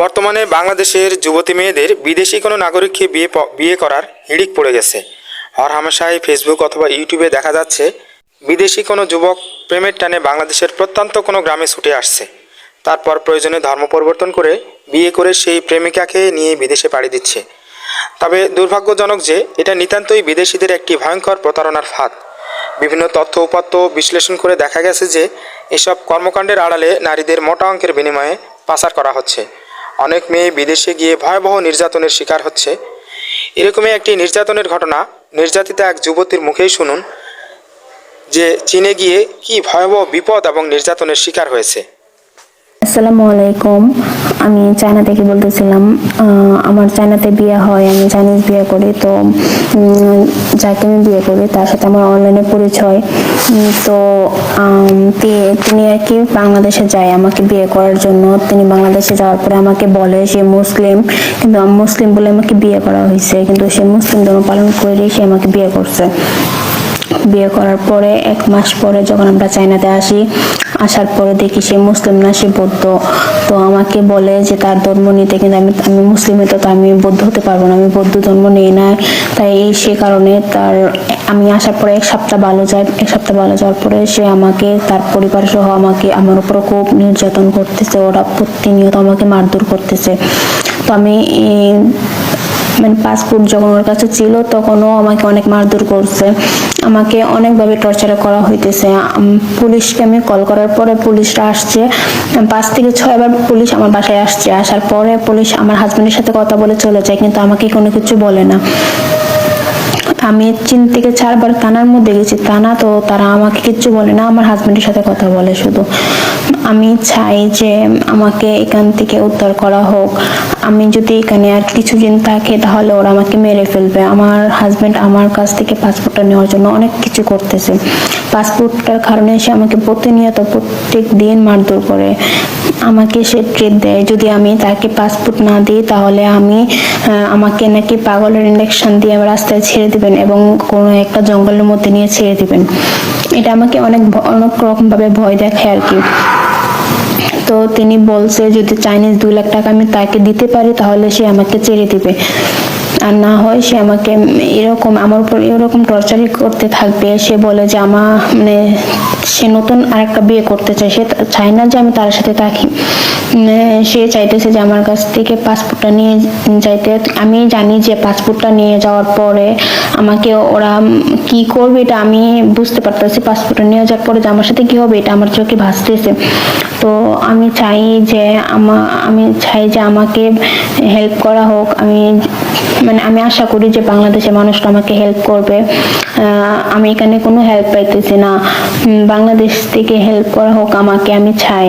বর্তমানে বাংলাদেশের যুবতী মেয়েদের বিদেশি কোনো নাগরিককে বিয়ে বিয়ে করার হিড়িক পড়ে গেছে। হর হামেশাই ফেসবুক অথবা ইউটিউবে দেখা যাচ্ছে, বিদেশি কোনো যুবক প্রেমের টানে বাংলাদেশের প্রত্যন্ত কোনো গ্রামে ছুটে আসছে। তারপর প্রয়োজনে ধর্ম পরিবর্তন করে বিয়ে করে সেই প্রেমিকাকে নিয়ে বিদেশে পাড়ি দিচ্ছে। তবে দুর্ভাগ্যজনক যে এটা নিতান্তই বিদেশিদের একটি ভয়ঙ্কর প্রতারণার ফাঁদ। বিভিন্ন তথ্য উপাত্ত বিশ্লেষণ করে দেখা গেছে যে, এসব কর্মকাণ্ডের আড়ালে নারীদের মোটা অঙ্কের বিনিময়ে পাচার করা হচ্ছে। অনেক মেয়ে বিদেশে গিয়ে ভয়াবহ নির্যাতনের শিকার হচ্ছে। এরকমই একটি নির্যাতনের ঘটনা নির্যাতিতা এক যুবতীর মুখেই শুনুন, যে চীনে গিয়ে কি ভয়াবহ বিপদ এবং নির্যাতনের শিকার হয়েছে। আসসালামু আলাইকুম। আমি চায়না থেকে বলতেছিলাম? আমার চায়নাতে বিয়ে হয়, আমি চাইনিজ বিয়ে করি, তো যাকে আমি বিয়ে করি, তার সাথে আমার অনলাইনে পরিচয়। তো তিনি আর কি বাংলাদেশে যায় আমাকে বিয়ে করার জন্য। তিনি বাংলাদেশে যাওয়ার পরে আমাকে বলে সে মুসলিম, কিন্তু মুসলিম বলে আমাকে বিয়ে করা হয়েছে, কিন্তু সে মুসলিম ধর্ম পালন করে সে আমাকে বিয়ে করছে। বিয়ে করার পরে, এক মাস পরে যখন আমরা চায়নাতে আসি, আসার পরে দেখি সে মুসলিম না, সে বৌদ্ধ। তো আমাকে বলে যে, তার ধর্ম নিতে কিন্তু আমি আমি মুসলিমে তো আমি বৌদ্ধ হতে পারব না। আমি বৌদ্ধ ধর্ম নেই না। তাই এই সে কারণে তার, আমি আসার পরে এক সপ্তাহ ভালো যায়, এক সপ্তাহ ভালো যাওয়ার পরে সে আমাকে, তার পরিবার সহ আমাকে, আমার উপর খুব নির্যাতন করতেছে। ওরা প্রতিনিয়ত আমাকে মারধর করতেছে। তো আমি মানে পাসপোর্ট যখন ওর কাছে ছিল, তখনও আমাকে অনেক মারধর করছে। আমাকে অনেকভাবে টর্চার করা হইতেছে। পুলিশকে আমি কল করার পরে পুলিশরা আসছে। পাঁচ থেকে ছয়বার পুলিশ আমার বাসায় আসছে। আসার পরে পুলিশ আমার হাজব্যান্ডের সাথে কথা বলে চলে যায়, কিন্তু আমাকে কোনো কিছু বলে না। আমি চীন থেকে চারবার থানার মধ্যে গেছি। থানা তো তারা আমাকে কিচ্ছু বলে না, আমার হাজবেন্ডের সাথে কথা বলে শুধু। আমি চাই যে আমাকে এখান থেকে উদ্ধার করা হোক। আমি যদি এখানে আর কিছুদিন থাকি তাহলে ওরা আমাকে মেরে ফেলবে। আমার হাজবেন্ড আমার কাছ থেকে পাসপোর্টটা নেওয়ার জন্য অনেক কিছু করতেছে। পাসপোর্টটার কারণে সে আমাকে প্রতিনিয়ত প্রত্যেক দিন মারধর করে। আমাকে সে ট্রিট দেয়। যদি আমি তাকে পাসপোর্ট না দিই, তাহলে আমি আমাকে নাকি পাগলের ইঞ্জেকশন দিয়ে রাস্তায় ছেড়ে দিবেন এবং কোনো একটা জঙ্গলের মধ্যে নিয়ে ছেড়ে দিবেন। এটা আমাকে অনেক অনেক রকমভাবে ভয় দেখায় আর কি। তো তিনি বলছে, যদি চাইনিজ দুই লাখ টাকা আমি তাকে দিতে পারি, তাহলে সে আমাকে ছেড়ে দিবে। আর না হয় সে আমাকে এরকম, আমার উপর এরকম টর্চারই করতে থাকবে। সে বলে যে, আমার মানে সে নতুন আরেকটা বিয়ে করতে চায়, সে চায় না যে আমি তার সাথে থাকি। সে চাইতেছে যে আমার কাছ থেকে পাসপোর্টটা নিয়ে যাইতে। আমি জানি যে পাসপোর্টটা নিয়ে যাওয়ার পরে আমাকে ওরা কি করবে এটা আমি বুঝতে পারতেছি। পাসপোর্টটা নিয়ে যাওয়ার পরে যে আমার সাথে কি হবে এটা আমার চোখে ভাসতেছে। তো আমি চাই যে আমা আমি চাই যে আমাকে হেল্প করা হোক। আমি মানে আমি আশা করি যে বাংলাদেশের মানুষটা আমাকে হেল্প করবে। আমি এখানে কোনো হেল্প পাইতেছি না। বাংলাদেশ থেকে হেল্প করা হোক আমাকে, আমি চাই।